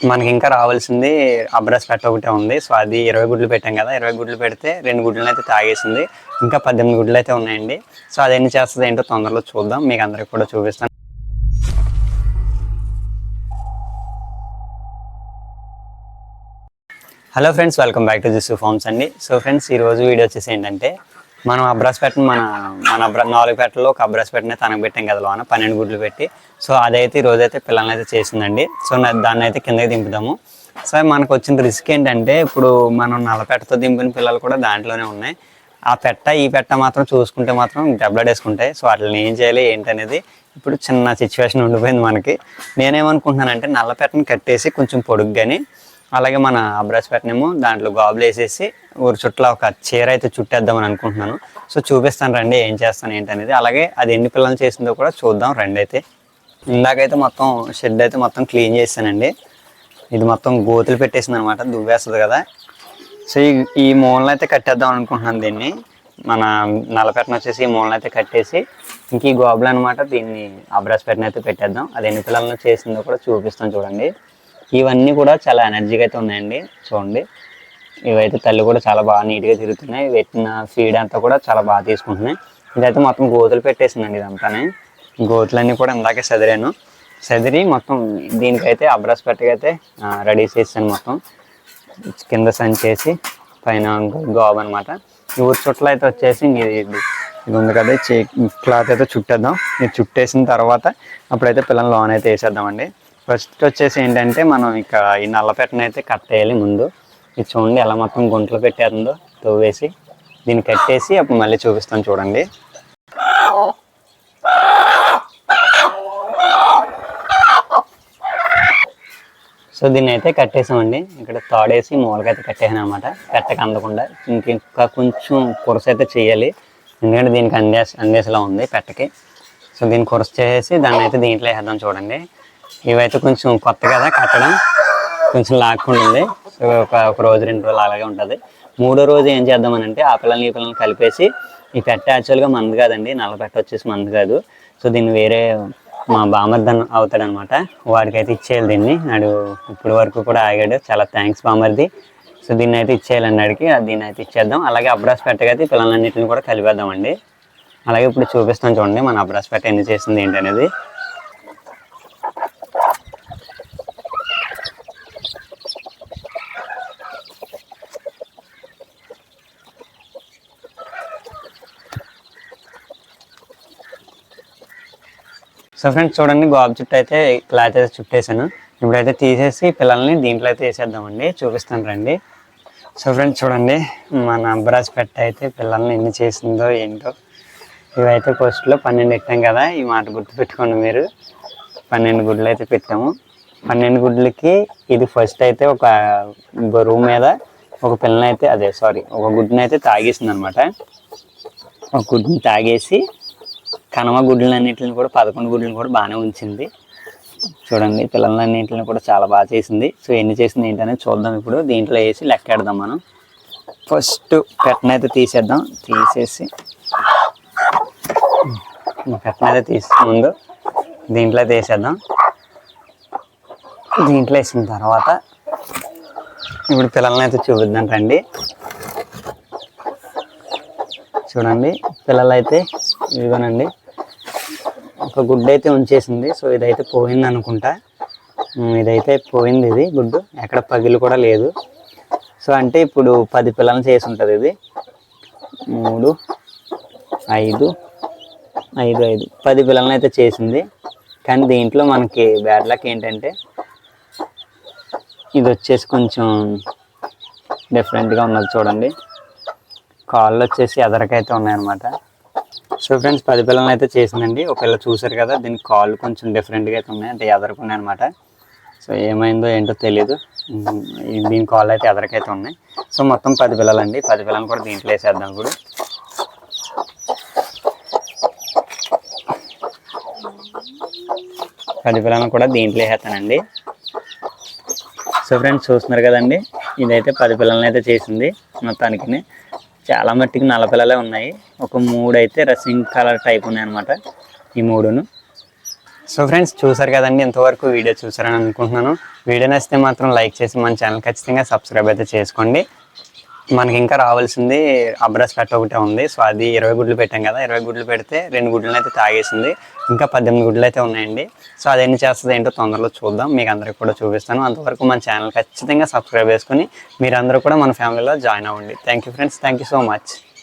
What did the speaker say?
మనకి ఇంకా రావాల్సింది అబ్రస్ పెట్ట ఒకటే ఉంది. సో అది ఇరవై గుడ్లు పెట్టాం కదా ఇరవై గుడ్లు పెడితే రెండు గుడ్లను అయితే తాగేసింది. ఇంకా పద్దెనిమిది గుడ్లు అయితే ఉన్నాయండి. సో అది ఎన్ని చేస్తుంది ఏంటో తొందరలో చూద్దాం. మీకు అందరికి కూడా చూపిస్తాను. Hello friends welcome back to జిస్ farms అండి. సో ఫ్రెండ్స్ ఈరోజు వీడియో వచ్చేసి ఏంటంటే మనం అబ్రాస్ పెట్టను మన మన అబ్రా నాలుగు పెట్టలో ఒక అబ్రాస్ పెట్టని తనకు పెట్టాం కదా లోన పన్నెండు గుడ్లు పెట్టి. సో అదైతే ఈ రోజైతే పిల్లల్ని అయితే చేసిందండి. సో దాన్ని అయితే కిందకి దింపుదాము. సో మనకు వచ్చిన రిస్క్ ఏంటంటే ఇప్పుడు మనం నల్లపెట్టతో దింపిన పిల్లలు కూడా దాంట్లోనే ఉన్నాయి. ఆ పెట్ట ఈ పెట్ట మాత్రం చూసుకుంటే మాత్రం దెబ్బలాడేసుకుంటాయి. సో వాటిని ఏం చేయాలి ఏంటనేది ఇప్పుడు చిన్న సిచ్యువేషన్ ఉండిపోయింది మనకి. నేనేమనుకుంటున్నానంటే నల్ల పెట్టను కట్టేసి కొంచెం పొడుగ్గాని అలాగే మన అబ్రాస్ పెట్టనేమో దాంట్లో గాబులు వేసేసి ఊరి చుట్టూ ఒక చీర అయితే చుట్టేద్దామని అనుకుంటున్నాను. సో చూపిస్తాను రండి ఏం చేస్తాను ఏంటనేది అలాగే అది ఎన్ని పిల్లలు చేసిందో కూడా చూద్దాం రండి అయితే. ఇందాకైతే మొత్తం షెడ్ అయితే మొత్తం క్లీన్ చేశానండి. ఇది మొత్తం గోతులు పెట్టేసింది అనమాట దువ్వేస్తుంది కదా. సో ఈ ఈ మూలన అయితే కట్టేద్దాం అనుకుంటున్నాను దీన్ని. మన నల్లపెట్టన వచ్చేసి ఈ మూలన అయితే కట్టేసి ఇంక ఈ గోబులు అనమాట దీన్ని అబ్రాస్ పెట్టిన అయితే పెట్టేద్దాం. అది ఎన్ని పిల్లలను చేసిందో కూడా చూపిస్తాం చూడండి. ఇవన్నీ కూడా చాలా ఎనర్జీగా అయితే ఉన్నాయండి. చూడండి. ఇవైతే తల్లి కూడా చాలా బాగా నీట్గా తిరుగుతున్నాయి. పెట్టిన ఫీడ్ అంతా కూడా చాలా బాగా తీసుకుంటున్నాయి. ఇదైతే మొత్తం గోతులు పెట్టేసిందండి ఇదంతానే. గోతులన్నీ కూడా ఇందాకే చదిరాను చదిరి మొత్తం దీనికైతే అబ్రాస్ పెట్టకైతే రెడీ చేసాను మొత్తం. కింద సంచేసి పైన గోబు అనమాట ఈ ఊరి చుట్టలు అయితే వచ్చేసి ఇది ఇది ఇది ఉంది కదా చే క్లాత్ అయితే చుట్టేద్దాం. ఇది చుట్టేసిన తర్వాత అప్పుడైతే పిల్లలు లోన్ అయితే వేసేద్దామండి. ఫస్ట్ వచ్చేసి ఏంటంటే మనం ఇక ఈ నల్లపెట్టను అయితే కట్టేయాలి ముందు. ఇది చూడండి ఎలా మొత్తం గుంటలు పెట్టేస్తుందో తవ్వేసి దీన్ని కట్టేసి అప్పుడు మళ్ళీ చూపిస్తాను చూడండి. సో దీన్ని అయితే కట్టేసామండి. ఇక్కడ తాడేసి మూలకైతే కట్టేసాను అనమాట పెట్టక అందకుండా ఇంకా కొంచెం కురస అయితే చేయాలి. ఎందుకంటే దీనికి అందేసి అందేసేలా ఉంది పెట్టకి. సో దీన్ని కురస చేసేసి దాన్ని అయితే దీంట్లో వేసేద్దాం చూడండి. ఇవైతే కొంచెం కొత్త కదా కట్టడం. కొంచెం లాక్కుంటుంది. సో ఒక ఒక రోజు రెండు రోజులు అలాగే ఉంటుంది. మూడో రోజు ఏం చేద్దామని అంటే ఆ పిల్లల్ని ఈ పిల్లల్ని కలిపేసి ఈ పెట్ట యాక్చువల్గా మంది కాదండి. నల్ల పెట్ట వచ్చేసి మంది కాదు. సో దీన్ని వేరే మా బామర్దన్ అవుతాడనమాట. వాడికైతే ఇచ్చేయాలి దీన్ని. నాడు ఇప్పటి వరకు కూడా ఆగాడు. చాలా థ్యాంక్స్ బామర్ది. సో దీన్ని అయితే ఇచ్చేయాలండి అడిగి దీన్ని అయితే ఇచ్చేద్దాం. అలాగే అబ్రాస్ పెట్టకైతే పిల్లలన్నింటిని కూడా కలిపేద్దామండి. అలాగే ఇప్పుడు చూపిస్తాను చూడండి మన అబ్రాస్ పెట్ట ఎన్ని చేసింది ఏంటనేది. సో ఫ్రెండ్స్ చూడండి గోబ్ చుట్టూ అయితే క్లాత్ అయితే చుట్టేసాను ఇప్పుడైతే తీసేసి పిల్లల్ని దీంట్లో అయితే వేసేద్దామండి. చూపిస్తాను రండి. సో ఫ్రెండ్స్ చూడండి మన అబ్రాస్ పెట్ట అయితే పిల్లల్ని ఎన్ని చేసిందో ఏంటో. ఇవైతే పోస్ట్లో పన్నెండు పెట్టాం కదా ఈ మాట గుర్తు పెట్టుకోండి మీరు. పన్నెండు గుడ్లు అయితే పెట్టాము. పన్నెండు గుడ్లకి ఇది ఫస్ట్ అయితే ఒక బరువు మీద ఒక పిల్లని అయితే అదే సారీ ఒక గుడ్డునైతే అయితే తాగేసింది అనమాట ఒక గుడ్డుని తాగేసి కనమ గుడ్లన్నింటిని కూడా పదకొండు గుడ్లను కూడా బాగానే ఉంచింది. చూడండి పిల్లలన్నింటిని కూడా చాలా బాగా చేసింది. సో ఎన్ని చేసింది ఏంటనేది చూద్దాం ఇప్పుడు. దీంట్లో వేసి లెక్కెడదాం మనం. ఫస్ట్ పెట్టనైతే తీసేద్దాం. తీసేసి పెట్టనైతే తీసి ముందు దీంట్లో తీసేద్దాం. దీంట్లో వేసిన తర్వాత ఇప్పుడు పిల్లల్ని అయితే చూపిద్దాం రండి. చూడండి పిల్లలు అయితే ఇదిగోనండి. ఒక గుడ్డు అయితే ఉంచేసింది. సో ఇదైతే పోయింది అనుకుంటా. ఇదైతే పోయింది ఇది గుడ్డు. ఎక్కడ పగిలి కూడా లేదు. సో అంటే ఇప్పుడు పది పిల్లలు చేసి ఉంటుంది ఇది. మూడు ఐదు ఐదు ఐదు. పది పిల్లలను అయితే చేసింది. కానీ దీంట్లో మనకి బ్యాడ్ లక్ ఏంటంటే ఇది వచ్చేసి కొంచెం డిఫరెంట్గా ఉన్నది చూడండి. కాళ్ళు వచ్చేసి ఎదరకైతే ఉన్నాయన్నమాట. సో ఫ్రెండ్స్ పది పిల్లలు అయితే చేసిందండి. ఒక పిల్ల చూసారు కదా దీని కాళ్ళు కొంచెం డిఫరెంట్గా అయితే ఉన్నాయి. అంటే ఎదరకున్నాయి అనమాట సో ఏమైందో ఏంటో తెలియదు దీని కాళ్ళు అయితే ఎదరకైతే ఉన్నాయి. సో మొత్తం పది పిల్లలండి. పది పిల్లలు కూడా దీంట్లో వేసేద్దాం ఇప్పుడు. పది పిల్లలను కూడా దీంట్లో వేసేస్తానండి. సో ఫ్రెండ్స్ చూస్తున్నారు కదండి. ఇదైతే పది పిల్లలని అయితే చేసింది మొత్తానికి చాలా మట్టికి నల్ల పిల్లలే ఉన్నాయి. ఒక మూడు అయితే రసింగ్ కలర్ టైప్ ఉన్నాయి అనమాట ఈ మూడును. సో ఫ్రెండ్స్ చూసారు కదండి ఇంతవరకు వీడియో చూసారని అనుకుంటున్నాను. వీడియో నచ్చితే మాత్రం లైక్ చేసి మన ఛానల్ ఖచ్చితంగా సబ్స్క్రైబ్ అయితే చేసుకోండి. మనకి ఇంకా రావాల్సింది అబ్రస్ కట్ట ఒకటే ఉంది. సో అది ఇరవై గుడ్లు పెట్టాం కదా ఇరవై గుడ్లు పెడితే రెండు గుడ్లను అయితే తాగేసింది. ఇంకా పద్దెనిమిది గుడ్లు అయితే ఉన్నాయండి. సో అది ఎన్ని చేస్తుంది ఏంటో తొందరలో చూద్దాం. మీకు అందరికి కూడా చూపిస్తాను. అంతవరకు మన ఛానల్ ఖచ్చితంగా సబ్స్క్రైబ్ చేసుకుని మీరందరూ కూడా మన ఫ్యామిలీలో జాయిన్ అవ్వండి. Thank you friends. Thank you so much.